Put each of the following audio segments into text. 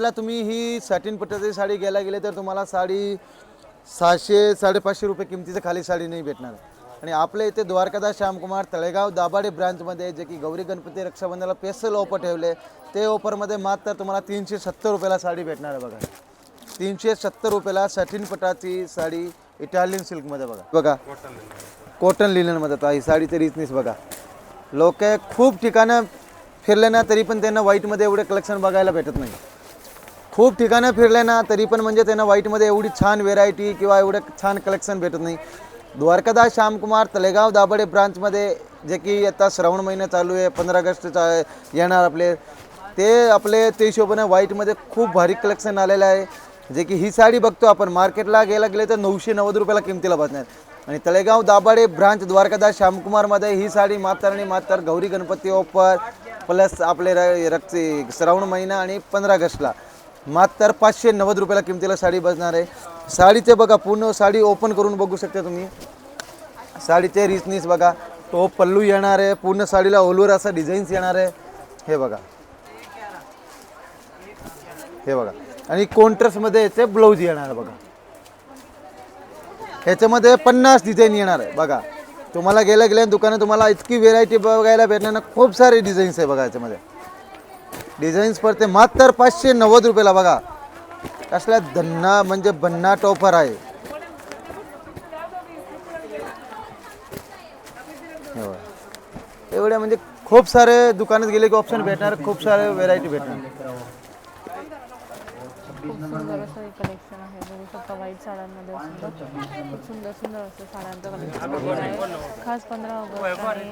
ला तुम्ही ही सॅटिन पट्ट्याची साडी घ्यायला गेले तर तुम्हाला साडी सहाशे साडेपाचशे रुपये किमतीचं खाली साडी नाही भेटणार. आणि आपल्या इथे द्वारकादास श्यामकुमार तळेगाव दाभाडे ब्रांचमध्ये जे की गौरी गणपती रक्षाबंधनाला पेसल ऑफर ठेवले ते ऑफरमध्ये मात्र तुम्हाला तीनशे सत्तर रुपयाला साडी भेटणार आहे बघा. तीनशे सत्तर रुपयाला सॅटिन पटाची साडी इटालियन सिल्कमध्ये बघा. बघा. कॉटन लिननमध्ये आता ही तरी रिचनेस बघा. लोक खूप ठिकाणं फिरले ना तरी पण त्यांना व्हाईटमध्ये एवढे कलेक्शन बघायला भेटत नाही. खूप ठिकाणं फिरले ना तरी पण म्हणजे त्यांना व्हाईटमध्ये एवढी छान व्हेरायटी किंवा एवढं छान कलेक्शन भेटत नाही. द्वारकादास श्यामकुमार तलेगाव दाबडे ब्रांचमध्ये जे की आता श्रावण महिना चालू आहे पंधरा ऑगस्ट चा येणार आपले ते आपले ते हिशोबाने व्हाईटमध्ये खूप भारी कलेक्शन आलेलं आहे. जे की ही साडी बघतो आपण मार्केटला गेला गेले तर नऊशे नव्वद रुपयाला किमतीला बसणार. आणि तळेगाव दाबाडे ब्रांच द्वारकादास श्यामकुमारमध्ये ही साडी म्हातार आणि मातार गौरी गणपती ऑफर प्लस आपले र रक्त श्रावण महिना आणि पंधरा ऑगस्टला. मात्र पाचशे नव्वद रुपयाला किमतीला साडी बसणार आहे. साडीचे बघा पूर्ण साडी ओपन करून बघू शकता तुम्ही. साडीचे रिचनीस बघा तो पल्लू येणार आहे. पूर्ण साडीला ओलवर असा डिझाईन्स येणार आहे. हे बघा. हे बघा. आणि कॉन्ट्रास्टमध्ये याचे ब्लाऊज येणार आहे बघा. ह्याच्यामध्ये पन्नास डिझाईन येणार आहे. बघा. तुम्हाला गेल्या गेल्या दुकानात तुम्हाला इतकी व्हेरायटी बघायला भेटणार ना खूप सारे डिझाईन्स आहे बघा याच्यामध्ये. डिझाईन्स पडते मात्र पाचशे नव्वद रुपयाला बघा. कसल्या धन्ना म्हणजे बन्ना टॉपर आहे. एवढे एवढ्या म्हणजे खूप सारे दुकानात गेले की ऑप्शन भेटणार खूप सारे व्हेरायटी भेटणार. खूप सुंदर असं हे कलेक्शन आहे. बघू शकता व्हाईट साड्यांमध्ये सुद्धा खूप सुंदर सुंदर असं साड्यांचं कलेक्शन आहे. खास पंधरा ऑगस्ट आहे.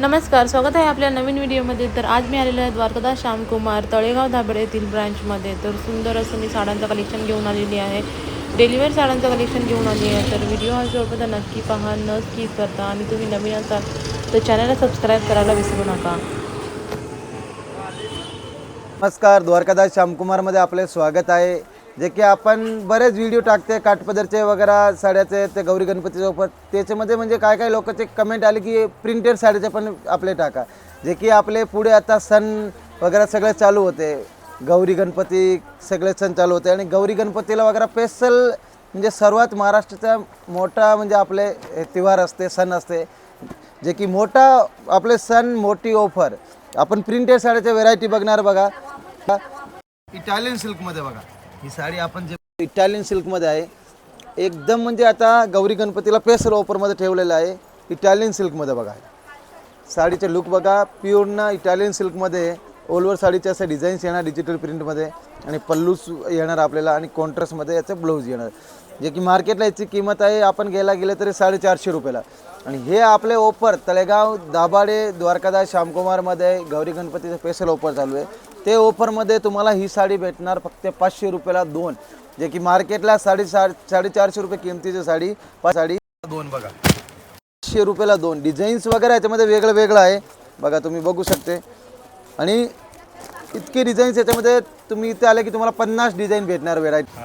नमस्कार स्वागत आहे आपल्या नवीन व्हिडिओमध्ये. तर आज मी आलेलो आहे द्वारकादास श्यामकुमार तळेगाव धाबडे येथील ब्रांचमध्ये. तर सुंदर असं मी साड्यांचं कलेक्शन घेऊन आलेली आहे. डेलिव्हर साड्यांचं कलेक्शन घेऊन आली आहे. तर व्हिडिओ हा शेवटपर्यंत नक्की पहा न स्किप करता आणि तुम्ही नवीन असाल तर चॅनलला सबस्क्राईब करायला विसरू नका. नमस्कार द्वारकादास श्यामकुमारमध्ये आपले स्वागत आहे. जे की आपण बरेच व्हिडिओ टाकते काठपदरचे वगैरे साड्याचे ते गौरी गणपतीचे उपर त्याच्यामध्ये म्हणजे काय काय लोकांचे कमेंट आले की प्रिंटेड साडीचे पण आपले टाका. जे की आपले पुढे आता सण वगैरे सगळे चालू होते. गौरी गणपती सगळे सण चालू होते आणि गौरी गणपतीला वगैरे स्पेशल म्हणजे सर्वात महाराष्ट्राचा मोठा म्हणजे आपले त्योहार असते सण असते. जे की मोठा आपले सण मोठी ऑफर आपण प्रिंटेड साड्याच्या व्हेरायटी बघणार बघा. इटालियन सिल्कमध्ये बघा. ही साडी आपण जे इटालियन सिल्कमध्ये आहे. एकदम म्हणजे आता गौरी गणपतीला पेसल ऑफरमध्ये ठेवलेलं आहे. इटालियन सिल्कमध्ये बघा. साडीचे लुक बघा. प्युअरना इटालियन सिल्कमध्ये ओलवर साडीचे असे डिझाईन्स येणार डिजिटल प्रिंटमध्ये आणि पल्लूस येणार आपल्याला आणि कॉन्ट्रास्टमध्ये याचे ब्लाऊज येणार. जे की मार्केटला याची किंमत आहे. आपण गेला गेले तरी साडेचारशे रुपयाला. आणि हे आपले ऑफर तळेगाव दाभाडे द्वारकादास श्यामकुमारमध्ये गौरी गणपतीचं स्पेशल ऑफर चालू आहे. ते ऑफरमध्ये तुम्हाला ही साडी भेटणार फक्त पाचशे रुपयाला दोन. जे की मार्केटला साडे साडेचारशे रुपये किमतीची साडी पाच साडी दोन बघा. पाचशे रुपयाला दोन. डिझाईन्स वगैरे याच्यामध्ये वेगळं वेगळं आहे. बघा तुम्ही बघू शकते. आणि इतके डिझाईन्स याच्यामध्ये तुम्ही इथे आले की तुम्हाला पन्नास डिझाईन भेटणार व्हेरायटी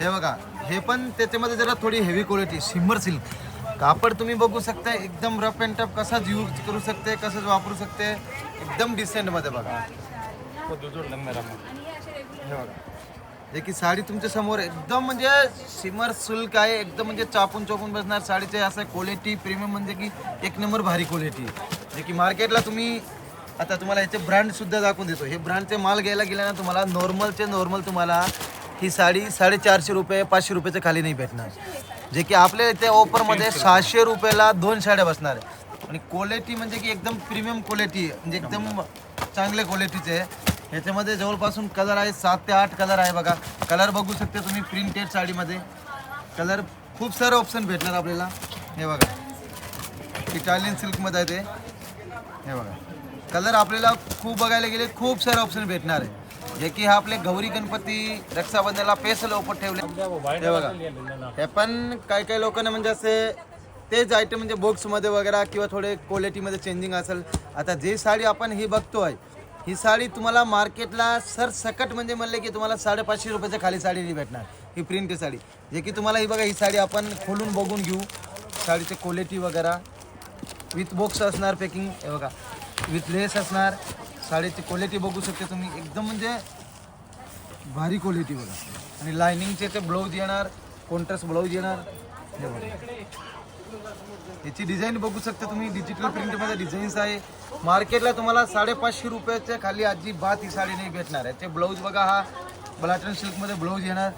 हे. बघा हे पण त्याच्यामध्ये जरा थोडी हेवी क्वालिटी सिम्मर सिल्क कापड तुम्ही बघू शकता एकदम रफ अँड टफ कसाच यूज करू शकते कसंच वापरू शकते एकदम डिसेंटमध्ये बघा. हे बघा. जे की साडी तुमच्यासमोर एकदम म्हणजे सिमर सिल्क आहे एकदम म्हणजे चापून चोपून बसणार साडीचे असं क्वालिटी प्रीमियम म्हणजे की एक नंबर भारी क्वालिटी जे की मार्केटला तुम्ही आता तुम्हाला याचे ब्रँड सुद्धा दाखवून देतो. हे ब्रँडचे माल घ्यायला गेला ना तुम्हाला नॉर्मलचे नॉर्मल तुम्हाला ही साडी साडेचारशे रुपये पाचशे रुपयाच्या खाली नाही भेटणार. जे की आपल्या इथे ऑफरमध्ये सहाशे रुपयाला दोन साड्या बसणार. आहे आणि क्वालिटी म्हणजे की एकदम प्रीमियम क्वालिटी म्हणजे एकदम चांगल्या क्वालिटीचे आहे ह्याच्यामध्ये जवळपासून कलर आहे सात ते आठ कलर आहे बघा. कलर बघू शकता तुम्ही प्रिंटेड साडीमध्ये. कलर खूप सारे ऑप्शन भेटणार आपल्याला. हे बघा. इटालियन सिल्कमध्ये आहे ते. हे बघा. कलर आपल्याला खूप बघायला गेले खूप सारे ऑप्शन भेटणार आहे. जे की हा आपले गौरी गणपती रक्षाबंधनाला पेसल ऑफर ठेवले. हे बघा. हे पण काही काही लोकांना म्हणजे असे तेच आयटम म्हणजे बॉक्समध्ये वगैरे किंवा थोडे क्वालिटीमध्ये चेंजिंग असेल. आता जे साडी आपण ही बघतो आहे ही साडी तुम्हाला मार्केटला सर सकट म्हणजे म्हणले की तुम्हाला साडेपाचशे रुपयाच्या खाली साडी नाही भेटणार. ही प्रिंट साडी. जे की तुम्हाला ही बघा ही साडी आपण खोलून बघून घेऊ. साडीचे क्वालिटी वगैरे. विथ बॉक्स असणार पॅकिंग हे बघा. विथ लेस असणार. साडीची क्वालिटी बघू शकते तुम्ही. एकदम म्हणजे भारी क्वालिटी बघा. आणि लायनिंगचे ते ब्लाऊज येणार कॉन्ट्रास्ट ब्लाऊज येणार. हे बघा. याची डिझाईन बघू शकता तुम्ही. डिजिटल प्रिंटमध्ये डिझाईन्स आहे. मार्केटला तुम्हाला साडेपाचशे रुपयाच्या खाली अजिबात ही साडी नाही भेटणार याचे ब्लाऊज बघा हा. बलाटन सिल्कमध्ये ब्लाऊज येणार.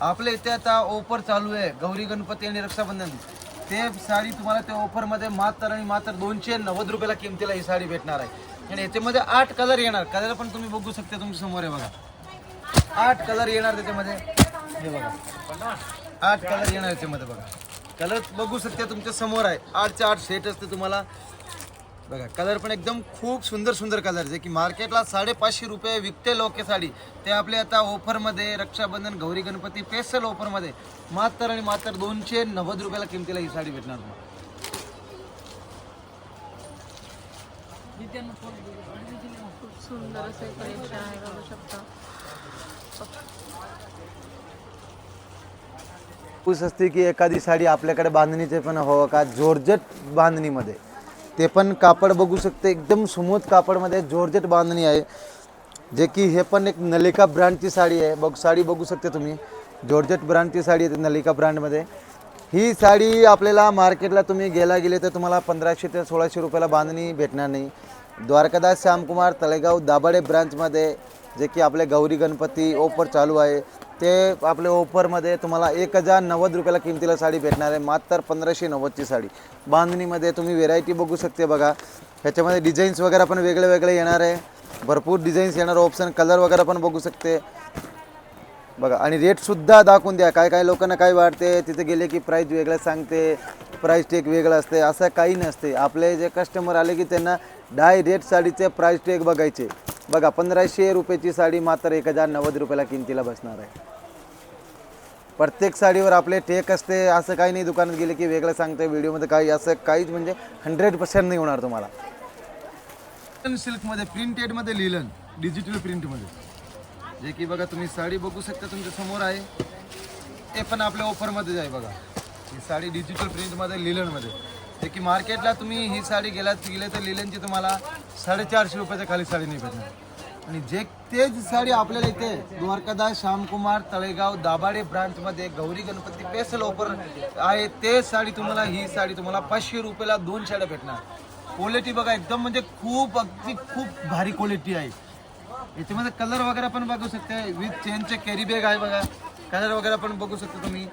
आपल्या इथे आता ऑफर चालू आहे. गौरी गणपती आणि रक्षाबंधन. ते साडी तुम्हाला त्या ऑफरमध्ये मात्र आणि मात्र दोनशे नव्वद रुपयाला किमतीला ही साडी भेटणार आहे. आणि याच्यामध्ये आठ कलर येणार. कलर पण तुम्ही बघू शकता तुमच्यासमोर आहे बघा. आठ कलर येणार त्याच्यामध्ये. हे बघा. आठ कलर येणार याच्यामध्ये बघा. कलर बघू शकता तुमच्यासमोर आहे. आठचे आठ सेट असते तुम्हाला. बघा कलर पण एकदम खूप सुंदर सुंदर कलर. जे की मार्केटला साडेपाचशे रुपये विकते लोक साडी. ते आपले आता ऑफरमध्ये रक्षाबंधन गौरी गणपती स्पेशल ऑफरमध्ये मात्र आणि मात्र दोनशे नव्वद रुपयाला किमतीला ही साडी भेटणार तुम्हाला खूप सुंदर असे कलेक्शन आहे बघू शकता पूस असते की एखादी साडी आपल्याकडे बांधणीचे पण हवं का? जोरजट बांधणीमध्ये. ते पण कापड बघू शकते. एकदम स्मूथ कापडमध्ये जोरजट बांधणी आहे. जे की हे पण एक नलिका ब्रँडची साडी आहे. बघ साडी बघू शकते तुम्ही. जॉर्जेट ब्रँडची साडी आहे नलिका ब्रँडमध्ये. ही साडी आपल्याला मार्केटला तुम्ही गेला गेले तर तुम्हाला पंधराशे ते सोळाशे रुपयाला बांधणी भेटणार नाही. द्वारकादास श्यामकुमार तळेगाव दाभाडे ब्रांचमध्ये जे की आपले गौरी गणपती ऑफर चालू आहे. ते आपले ऑफरमध्ये तुम्हाला एक हजार नव्वद रुपयाला किमतीला साडी भेटणार आहे. मात्र पंधराशे नव्वदची साडी. बांधणीमध्ये तुम्ही व्हेरायटी बघू शकते बघा. ह्याच्यामध्ये डिझाईन्स वगैरे पण वेगळे वेगळे येणार आहे. भरपूर डिझाईन्स येणार ऑप्शन कलर वगैरे पण बघू शकते. बघा आणि रेटसुद्धा दाखवून द्या. काय काय लोकांना काय वाटते तिथे गेले की प्राईस वेगळं सांगते प्राईस टेक वेगळं असते असं काही नसते. आपले जे कस्टमर आले की त्यांना डाय रेट साडीचे प्राईस टेक बघायचे. बघा पंधराशे रुपयाची साडी मात्र एक हजार नव्वद रुपयाला किमतीला बसणार आहे. प्रत्येक साडीवर आपले टेक असते असं काही नाही दुकानात गेले की वेगळं सांगते व्हिडिओमध्ये काही असं काहीच म्हणजे हंड्रेड पर्सेंट नाही होणार तुम्हाला. सिल्कमध्ये प्रिंटेडमध्ये लिहिलं डिजिटल प्रिंटमध्ये जे की बघा तुम्ही साडी बघू शकता तुमच्यासमोर आहे. ते पण आपल्या ऑफरमध्ये आहे बघा. ही साडी डिजिटल प्रिंटमध्ये लिलनमध्ये. जे की मार्केटला तुम्ही ही साडी गेलात गेले तर लिलनची तुम्हाला साडेचारशे रुपयाच्या खाली साडी नाही भेटणार. आणि जे तेच साडी आपल्याला इथे द्वारकादास श्यामकुमार तळेगाव दाभाडे ब्रांचमध्ये गौरी गणपती पेसल ऑफर आहे ते साडी तुम्हाला ही साडी तुम्हाला पाचशे रुपयाला दोन साड्या भेटणार. क्वालिटी बघा एकदम म्हणजे खूप अगदी खूप भारी क्वालिटी आहे. याच्यामध्ये कलर वगैरे पण बघू शकते विथ चेनचे कॅरी बॅग आहे बघा. कलर वगैरे पण बघू शकता तुम्ही.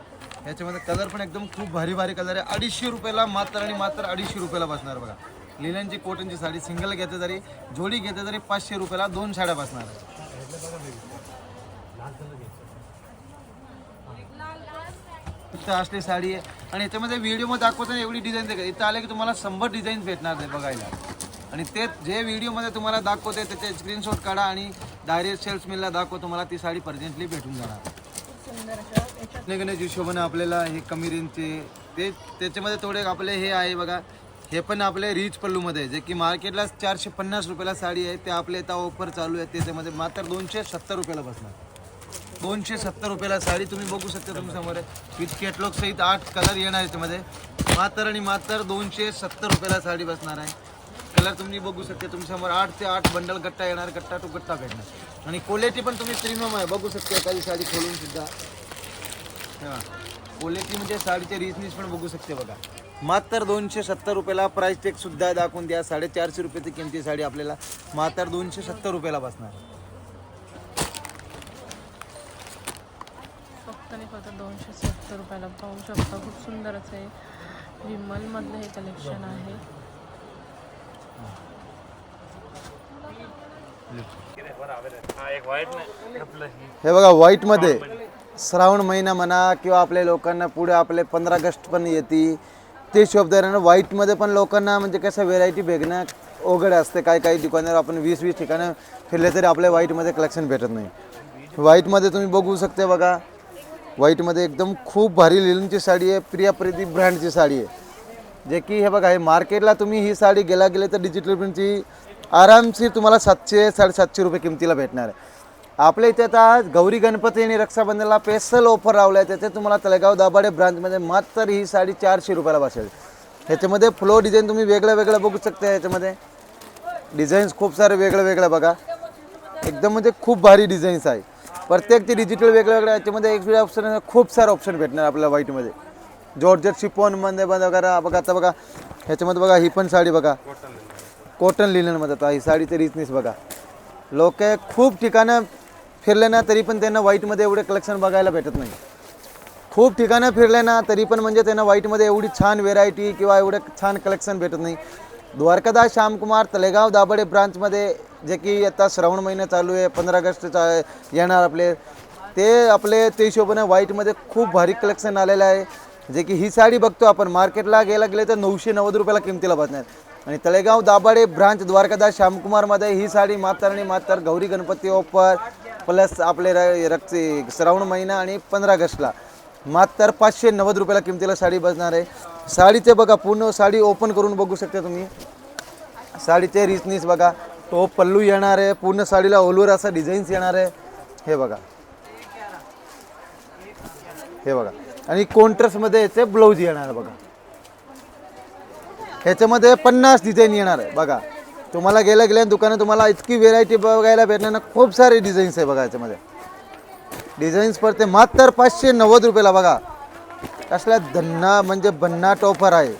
याच्यामध्ये कलर पण एकदम खूप भारी भारी कलर आहे. अडीचशे रुपयाला मात्र आणि मात्र अडीचशे रुपयाला बसणार बघा. लिलनची कॉटनची साडी सिंगल घेते तरी जोडी घेते तरी पाचशे रुपयाला दोन साड्या बसणार. इथं असली साडी आहे. आणि याच्यामध्ये व्हिडिओमध्ये दाखवताना एवढी डिझाईन आहे इथं आले की तुम्हाला शंभर डिझाईन भेटणार आहे बघायला. आणि ते जे व्हिडिओमध्ये तुम्हाला दाखवते त्याचे स्क्रीनशॉट काढा आणि डायरेक्ट सेल्समॅनला दाखव तुम्हाला ती साडी पर्जेंटली भेटून जाणार. गणेश हिशोबाने आपल्याला हे कमी रेंजचे ते त्याच्यामध्ये थोडे आपले हे आहे बघा. हे पण आपले रीच पल्लूमध्ये आहे, जे की मार्केटला चारशे पन्नास रुपयाला साडी आहे ते आपले इथं ऑफर चालू आहे त्याच्यामध्ये मात्र दोनशे सत्तर रुपयाला बसणार. दोनशे सत्तर रुपयाला साडी तुम्ही बघू शकता तुम्ही समोर आहे. विथ कॅटलॉग सहित आठ कलर येणार आहे त्यामध्ये. मात्र आणि मात्र दोनशे सत्तर रुपयाला साडी बसणार आहे. कलर तुम्ही बघू शकता तुमच्यासमोर आठ ते आठ बंडल गट्टा येणार गट्टा टू गट्टा भेटणार आणि क्वालिटी पण तुम्ही प्रीमियम आहे बघू शकता एखादी साडी खोलून सुद्धा. हां. क्वालिटी म्हणजे साडीचे रिचनेस पण बघू शकते बघा. मात्र दोनशे सत्तर रुपयाला प्राईस टेक सुद्धा दाखवून द्या. साडेचारशे रुपयाची किमती साडी आपल्याला मात्र दोनशे सत्तर रुपयाला बसणार. फक्त आणि फक्त दोनशे सत्तर रुपयाला. पाहू शकता खूप सुंदर असं आहे. विमलमधलं हे कलेक्शन आहे. हे बघा व्हाईटमध्ये श्रावण महिना म्हणा किंवा आपल्या लोकांना पुढे आपले पंधरा ऑगस्ट पण येते ते शोभदारानं व्हाईटमध्ये पण लोकांना म्हणजे कसं व्हेरायटी भेगणं अवघड असते. काही काही दुकानावर आपण वीस वीस ठिकाणं फिरले तरी आपल्या व्हाईटमध्ये कलेक्शन भेटत नाही. व्हाईटमध्ये तुम्ही बघू शकते बघा व्हाईटमध्ये एकदम खूप भारी लिलनची साडी आहे प्रिया प्रीती ब्रँडची साडी आहे. जे की हे बघा हे मार्केटला तुम्ही ही साडी गेला गेले तर डिजिटल प्रिंटची आरामशीर तुम्हाला सातशे साडेसातशे रुपये किमतीला भेटणार आहे. आपल्या इथे आता गौरी गणपती आणि रक्षाबंधनला स्पेशल ऑफर लावल्या. आहे त्याचे तुम्हाला तळेगाव दाभाडे ब्रांचमध्ये मात्र ही साडी चारशे रुपयाला बसेल. ह्याच्यामध्ये फ्लो डिझाईन तुम्ही वेगळं वेगळं बघू शकता याच्यामध्ये डिझाईन्स खूप सारे वेगळं वेगळं बघा. एकदम म्हणजे खूप भारी डिझाईन्स आहे. प्रत्येक ते डिजिटल वेगळं वेगळं याच्यामध्ये एक ऑप्शन खूप सारे ऑप्शन भेटणार आपल्याला व्हाईटमध्ये जॉर्जेट शिपॉनमध्ये बघा वगैरे बघा आता बघा. ह्याच्यामध्ये बघा ही पण साडी बघा. कॉटन लिननमध्ये आता ही साडी तरी रिचनीस बघा. लोक खूप ठिकाणं फिरले ना तरी पण त्यांना व्हाईटमध्ये एवढे कलेक्शन बघायला भेटत नाही. खूप ठिकाणं फिरले ना तरी पण म्हणजे त्यांना व्हाईटमध्ये एवढी छान व्हेरायटी किंवा एवढं छान कलेक्शन भेटत नाही. द्वारकादास श्यामकुमार तलेगाव दाबडे ब्रांचमध्ये जे की आता श्रावण महिना चालू आहे पंधरा ऑगस्ट चा येणार आपले ते आपले ते हिशोबाने व्हाईटमध्ये खूप भारी कलेक्शन आलेलं आहे. जे की ही साडी बघतो आपण मार्केटला गेला गेले तर नऊशे नव्वद रुपयाला किमतीला बसणार. आणि तळेगाव दाभाडे ब्रांच द्वारकादास श्यामकुमारमध्ये ही साडी म्हातार आणि मातार गौरी गणपती ऑफर प्लस आपले र रक्त श्रावण महिना आणि पंधरा ऑगस्टला. मात्र पाचशे नव्वद रुपयाला किमतीला साडी बसणार आहे. साडीचे बघा पूर्ण साडी ओपन करून बघू शकता तुम्ही. साडीचे रिचनीस बघा तो पल्लू येणार आहे पूर्ण साडीला ओलवर असा डिझाईन्स येणार आहे. हे बघा. हे बघा. आणि कॉन्ट्रास्टमध्ये याचे ब्लाऊज येणार आहे बघा. ह्याच्यामध्ये पन्नास डिझाईन येणार आहे. बघा तुम्हाला गेल्या गेल्या दुकानात तुम्हाला इतकी व्हेरायटी बघायला भेटणार ना खूप सारे डिझाईन्स आहे बघा याच्यामध्ये डिझाईन्स पडते मात्र पाचशे नव्वद रुपयाला बघा. कसला धन्ना म्हणजे भन्नाट ऑफर आहे.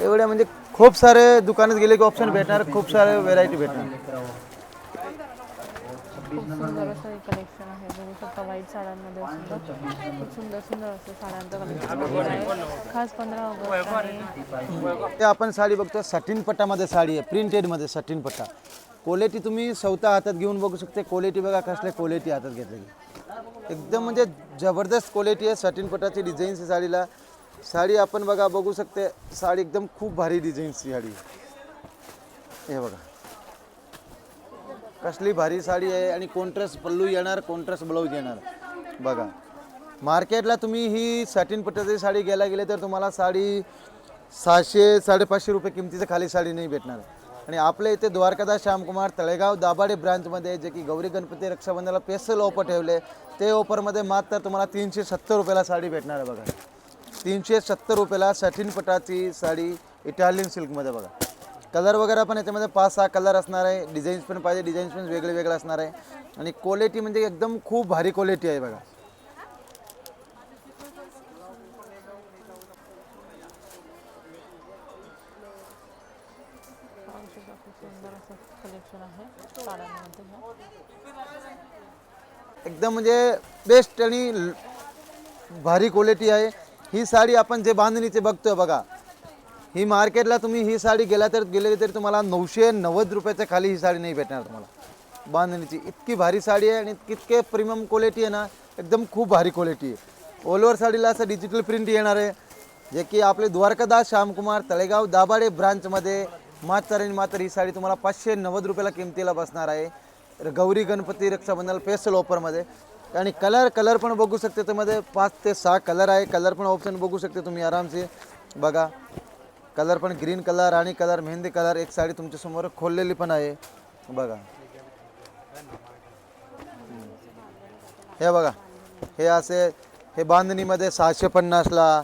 एवढ्या म्हणजे खूप सारे दुकानात गेले की ऑप्शन भेटणार खूप सारे व्हेरायटी भेटणार. खूप सुंदर असं हे कलेक्शन आहे. बघू शकता वाईट साड्यांमध्ये सुद्धा. खूप सुंदर सुंदर असं साड्यांचं कलेक्शन आहे. खास पंधरा ऑगस्ट आणि ते आपण साडी बघतो सटीन पट्टामध्ये साडी आहे प्रिंटेडमध्ये सटीन पट्टा क्वालिटी तुम्ही स्वतः हातात घेऊन बघू शकते. क्वालिटी बघा कसल्या क्वालिटी हातात घेतली. एकदम म्हणजे जबरदस्त क्वालिटी आहे सटीन पट्टाची डिझाईन्स आहे साडीला. साडी आपण बघा बघू शकते. साडी एकदम खूप भारी डिझाईन्सची साडी आहे. हे बघा. कसली भारी साडी आहे आणि कॉन्ट्रास्ट पल्लू येणार कॉन्ट्रास्ट ब्लाऊज येणार. बघा. मार्केटला तुम्ही ही सॅटिन पट्ट्याची साडी घ्यायला गेले तर तुम्हाला साडी सहाशे साडेपाचशे रुपये किमतीचं खाली साडी नाही भेटणार. आणि आपल्या इथे द्वारकादास श्यामकुमार तळेगाव दाभाडे ब्रांचमध्ये जे की गौरी गणपती रक्षाबंधनाला स्पेशल ऑफर ठेवले ते ऑफरमध्ये मात्र तुम्हाला तीनशे सत्तर रुपयाला साडी भेटणार आहे बघा. तीनशे सत्तर रुपयाला सॅटिन पटाची साडी इटालियन सिल्कमध्ये बघा. कलर वगैरे पण याच्यामध्ये पाच सहा कलर असणार आहे. डिझाईन्स पण पाहिजे डिझाईन्स पण वेगळे वेगळे असणार आहे. आणि क्वालिटी म्हणजे एकदम खूप भारी क्वालिटी आहे बघा. एकदम म्हणजे बेस्ट आणि भारी क्वालिटी आहे. ही साडी आपण जे बांधणीचे बघतोय बघा. ही मार्केटला तुम्ही ही साडी गेला तर गेले तरी तुम्हाला नऊशे नव्वद रुपयाच्या खाली ही साडी नाही भेटणार तुम्हाला. बांधणीची इतकी भारी साडी आहे आणि इतके प्रीमियम क्वालिटी आहे ना एकदम खूप भारी क्वालिटी आहे. ऑल ओव्हर साडीला असं डिजिटल प्रिंट येणार आहे. जे की आपले द्वारकादास श्यामकुमार तळेगाव दाभाडे ब्रांचमध्ये मात्र आणि मात्र ही साडी तुम्हाला पाचशे नव्वद रुपयाला किमतीला बसणार आहे. गौरी गणपती रक्षाबंधन स्पेशल ऑफरमध्ये आणि कलर कलर पण बघू शकते त्यामध्ये पाच ते सहा कलर आहे. कलर पण ऑप्शन बघू शकते तुम्ही आरामसे बघा. कलर पण ग्रीन कलर आणि कलर मेहंदी कलर एक साडी तुमच्यासमोर खोललेली पण आहे. बघा. हे बघा. हे असे हे बांधणीमध्ये सहाशे पन्नासला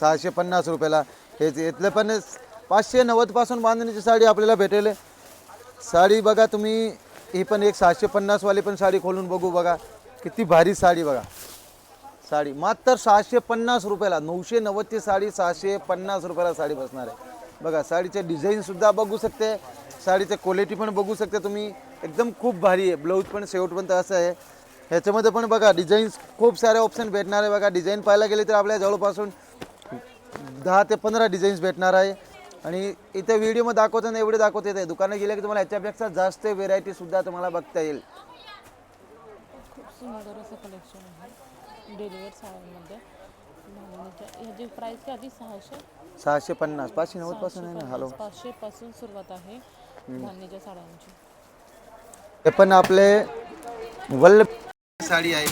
सहाशे पन्नास रुपयाला. हे इथले पण पाचशे नव्वदपासून बांधणीची साडी आपल्याला भेटेल. साडी बघा तुम्ही ही पण एक सहाशे पन्नासवाली पण साडी खोलून बघू बघा. किती भारी साडी बघा. साडी. मात्र सहाशे पन्नास रुपयाला नऊशे नव्वदची साडी सहाशे पन्नास रुपयाला साडी बसणार आहे. बघा साडीचे डिझाईनसुद्धा बघू शकते. साडीचे क्वालिटी पण बघू शकते तुम्ही. एकदम खूप भारी आहे. ब्लाऊज पण शेवटपर्यंत असं आहे. ह्याच्यामध्ये पण बघा डिझाईन्स खूप सारे ऑप्शन भेटणार आहे. बघा डिझाईन पाहायला गेले तर आपल्या जवळपासून दहा ते पंधरा डिझाईन्स भेटणार आहे. आणि इथे व्हिडिओमध्ये दाखवताना एवढे दाखवत येते दुकानात गेले की तुम्हाला याच्यापेक्षा जास्त व्हेरायटीसुद्धा तुम्हाला बघता येईल. डेलिवेअर साड्यांमध्ये. बांधणीच्या ह्याची प्राईस काय आधी सहाशे? सहाशे पन्नास. पाचशे नव्वदपासून आहे ना हॅलो. पाचशे पासून सुरुवात आहे धान्याच्या साड्यांची. हे पण आपले वल्लभ साडी आहे.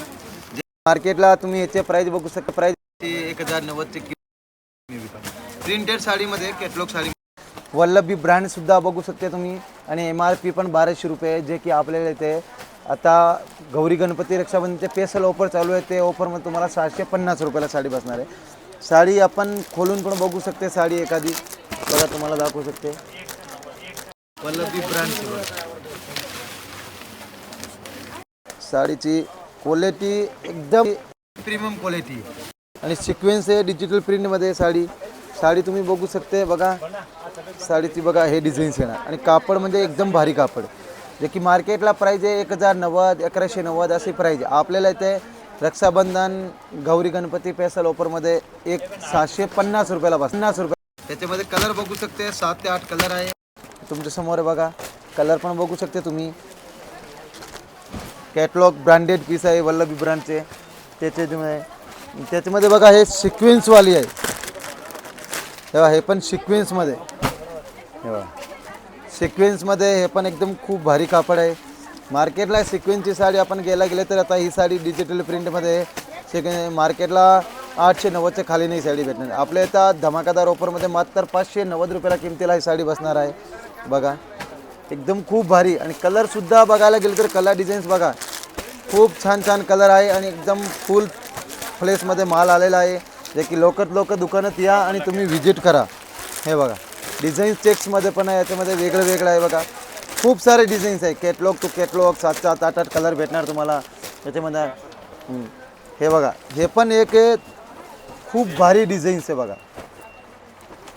जे मार्केटला तुम्ही याचे प्राइस बघू शकता. प्राइस एक हजार नव्वदचे प्रिंटेड साडीमध्ये कॅटलॉग साडी वल्लभी ब्रँड सुद्धा बघू शकते तुम्ही. आणि एम आर पी पण बाराशे रुपये जे की आपल्याला इथे आता गौरी गणपती रक्षाबंधनचे स्पेशल ऑफर चालू आहे ते ऑफरमध्ये तुम्हाला सहाशे पन्नास रुपयाला साडी बसणार आहे. साडी आपण खोलून पण बघू शकते साडी एखादी. बघा तुम्हाला दाखवू शकते. पल्लवी ब्रँड साडीची क्वालिटी एकदम प्रीमियम क्वालिटी आणि सिक्वेन्स आहे डिजिटल प्रिंटमध्ये साडी. साडी तुम्ही बघू शकते बघा. साडीची बघा हे डिझाईन्स येणार. आणि कापड म्हणजे एकदम भारी कापड. जे की मार्केटला प्राईज आहे एक हजार नव्वद अकराशे नव्वद अशी प्राईज आहे. आपल्याला इथे रक्षाबंधन गौरी गणपती स्पेशल ऑफरमध्ये एक सहाशे पन्नास रुपयाला बस पन्नास रुपये. त्याच्यामध्ये कलर बघू शकते सात ते आठ कलर आहे. तुमच्यासमोर बघा कलर पण बघू शकते तुम्ही. कॅटलॉग ब्रँडेड पीस आहे वल्लभी ब्रँडचे. त्याच्यामध्ये त्याच्यामध्ये बघा हे सिक्वेन्सवाली आहे. तेव्हा हे पण सिक्वेन्समध्ये हे बघा. सिक्वेन्समध्ये हे पण एकदम खूप भारी कापड आहे. मार्केटला सिक्वेन्सची साडी आपण गेला गेले तर आता ही साडी डिजिटल प्रिंटमध्ये सिक्वेन्स मार्केटला आठशे नव्वदच्या खाली नाही साडी भेटणार. आपल्या इथं धमाकादार ऑफरमध्ये मात्र पाचशे नव्वद रुपयाला किमतीला ही साडी बसणार आहे. बघा एकदम खूप भारी आणि कलरसुद्धा बघायला गेलं तर कलर डिझाईन्स बघा. खूप छान छान कलर आहे आणि एकदम फुल फ्लेसमध्ये माल आलेला आहे. जे की लवकरात लवकर दुकानात या आणि तुम्ही व्हिजिट करा. हे बघा. डिझाईन्स चेक्समध्ये पण आहे याच्यामध्ये वेगळं वेगळं आहे बघा. खूप सारे डिझाईन्स आहे. कॅटलॉग टू कॅटलॉग सात सात आठ आठ कलर भेटणार तुम्हाला. त्याच्यामध्ये हे बघा. हे पण एक खूप भारी डिझाईन्स आहे बघा.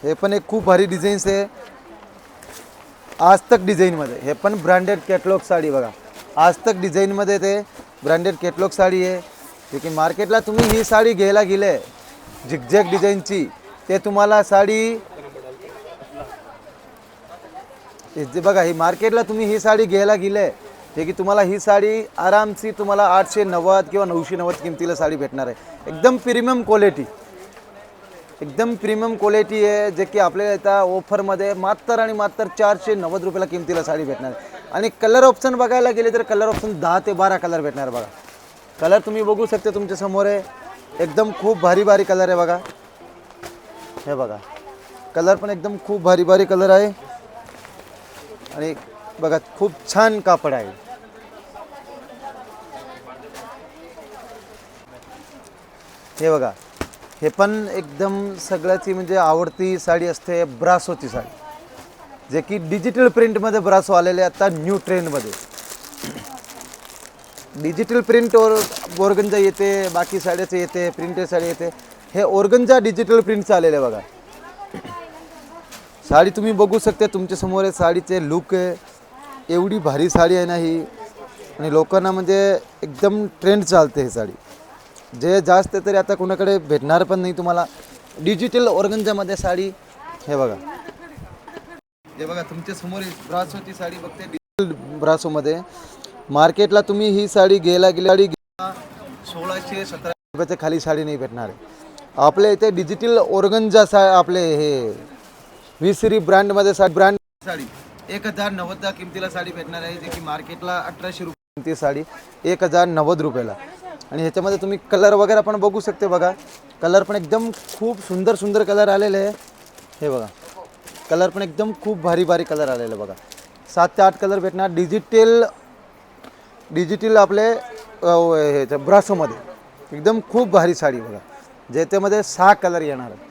हे पण एक खूप भारी डिझाईन्स आहे. आजतक डिझाईनमध्ये हे पण ब्रँडेड कॅटलॉग साडी बघा. आजतक डिझाईनमध्ये ते ब्रँडेड कॅटलॉग साडी आहे. जे की मार्केटला तुम्ही ही साडी घ्यायला गेले झिकझॅक डिझाईनची ते तुम्हाला साडी हे जे बघा ही मार्केटला तुम्ही ही साडी घ्यायला गेले ते की तुम्हाला ही साडी आरामशी तुम्हाला आठशे नव्वद किंवा नऊशे नव्वद किमतीला साडी भेटणार आहे. एकदम प्रीमियम क्वालिटी एकदम प्रीमियम क्वालिटी आहे जे की आपल्याला त्या ऑफरमध्ये मात्र आणि मात्र चारशे नव्वद रुपयाला किमतीला साडी भेटणार आहे. आणि कलर ऑप्शन बघायला गेले तर कलर ऑप्शन दहा ते बारा कलर भेटणार बघा. कलर तुम्ही बघू शकता तुमच्यासमोर आहे. एकदम खूप भारी भारी कलर आहे बघा. हे बघा. कलर पण एकदम खूप भारी भारी कलर आहे. आणि बघा खूप छान कापड आहे. हे बघा हे पण एकदम सगळ्याची म्हणजे आवडती साडी असते ब्रासोची साडी. जे की डिजिटल प्रिंटमध्ये ब्रासो आलेले आता न्यू ट्रेंडमध्ये डिजिटल प्रिंट ओर ओरगंजा येते बाकी साड्याचं येते प्रिंटेड साडी येते. हे ओरगंजा डिजिटल प्रिंटचं आलेलं आहे बघा. साडी तुम्ही बघू शकता तुमच्यासमोर आहे साडीचे लुक आहे. एवढी भारी साडी आहे ना ही. आणि लोकांना म्हणजे एकदम ट्रेंड चालते ही साडी. जे जास्त तरी आता कोणाकडे भेटणार पण नाही तुम्हाला. डिजिटल ऑर्गनजामध्ये साडी हे बघा. हे बघा तुमच्यासमोर ब्रासोची साडी बघते डिजिटल ब्रासोमध्ये मार्केटला तुम्ही ही साडी घ्यायला गेली सोळाशे सतरा रुपयाच्या खाली साडी नाही भेटणार. आहे आपल्या इथे डिजिटल ऑर्गनजा सा आपले हे विसरी ब्रँडमध्ये साडी ब्रँड साडी. एक हजार नव्वद किमतीला साडी भेटणार आहे जे की मार्केटला अठराशे रुपये किमती साडी एक हजार नव्वद रुपयाला. आणि ह्याच्यामध्ये तुम्ही कलर वगैरे पण बघू शकते बघा. कलर पण एकदम खूप सुंदर सुंदर कलर आलेले आहे. हे बघा. कलर पण एकदम खूप भारी भारी कलर आलेले बघा. सात ते आठ कलर भेटणार. डिजिटल डिजिटल आपले ह्याच्या ब्रासोमध्ये. एकदम खूप भारी साडी बघा. ज्याच्यामध्ये सहा कलर येणार आहे